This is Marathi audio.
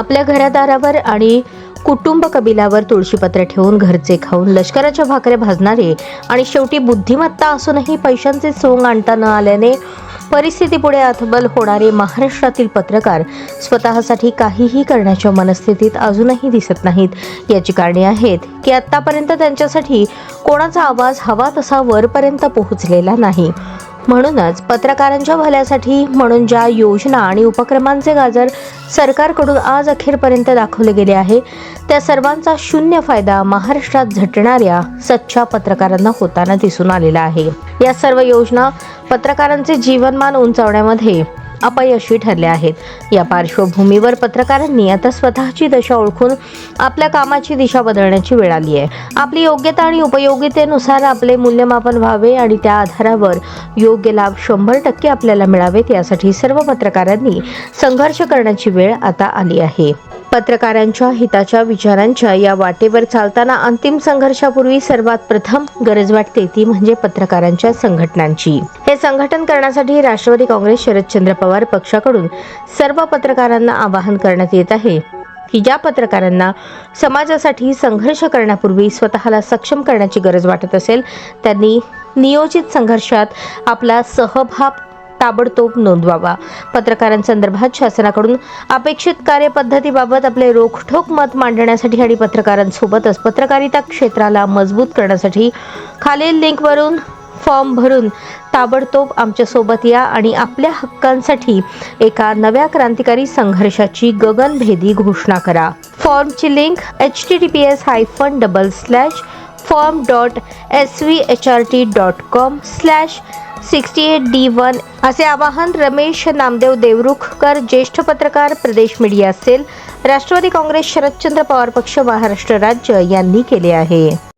आपल्या घरादारावर आणि कुटुंब कबिलावर तुळशीपत्र ठेवून घरचे खाऊन लष्कराच्या भाकऱ्या भाजणारे आणि शेवटी बुद्धिमत्ता असूनही पैशांचे सोंग आणता न आल्याने परिस्थितीपुढे अथबल होणारे महाराष्ट्रातील पत्रकार स्वतःसाठी काहीही करण्याच्या मनस्थितीत अजूनही दिसत नाहीत. याची कारणे आहेत की आत्तापर्यंत त्यांच्यासाठी कोणाचा आवाज हवा तसा वरपर्यंत पोहोचलेला नाही. म्हणूनच पत्रकारांच्या भल्यासाठी म्हणून ज्या योजना आणि उपक्रमांचे गाजर सरकारकडून आज अखेरपर्यंत दाखवले गेले आहे. त्या सर्वांचा शून्य फायदा महाराष्ट्रात झटणाऱ्या सच्च्या पत्रकारांना होताना दिसून आलेला आहे. या सर्व योजना पत्रकारांचे जीवनमान उंचावण्यामध्ये अपयशी ठरल्या आहेत. या पार्श्वभूमीवर पत्रकारांनी आता स्वतःची दशा ओळखून आपल्या कामाची दिशा बदलण्याची वेळ आली आहे. आपली योग्यता आणि उपयोगितेनुसार आपले मूल्यमापन व्हावे आणि त्या आधारावर योग्य लाभ शंभर टक्के आपल्याला मिळावेत यासाठी सर्व पत्रकारांनी संघर्ष करण्याची वेळ आता आली आहे. पत्रकारांच्या हिताच्या विचारांच्या या वाटेवर चालताना अंतिम संघर्षापूर्वी सर्वात प्रथम गरज वाटते ती म्हणजे पत्रकारांच्या संघटनांची. हे संघटन करण्यासाठी राष्ट्रवादी काँग्रेस शरदचंद्र पवार पक्षाकडून सर्व पत्रकारांना आवाहन करण्यात येत आहे की ज्या पत्रकारांना समाजासाठी संघर्ष करण्यापूर्वी स्वतःला सक्षम करण्याची गरज वाटत असेल त्यांनी नियोजित संघर्षात आपला सहभाग ताबडतोब नोंदवावा. पत्रकारांसंदर्भात शासनाकडून अपेक्षित कार्यपद्धतीबाबत आपले रोखठोक मत मांडण्यासाठी आणि पत्रकारांसोबतच पत्रकारिता क्षेत्राला मजबूत करण्यासाठी खालील लिंकवरून फॉर्म भरून ताबडतोब आमच्यासोबत या आणि आपल्या हक्कांसाठी एका नव्या क्रांतिकारी संघर्षाची गगनभेदी घोषणा करा. फॉर्मची link H T T P S hyphen double slash form dot S V H R T dot com slash sixty eight D one. असे आवाहन रमेश नामदेव देवरुखकर ज्येष्ठ पत्रकार प्रदेश media cell Rashtravadi Congress Sharadchandra Pawar पक्ष महाराष्ट्र राज्य यांनी केले आहे.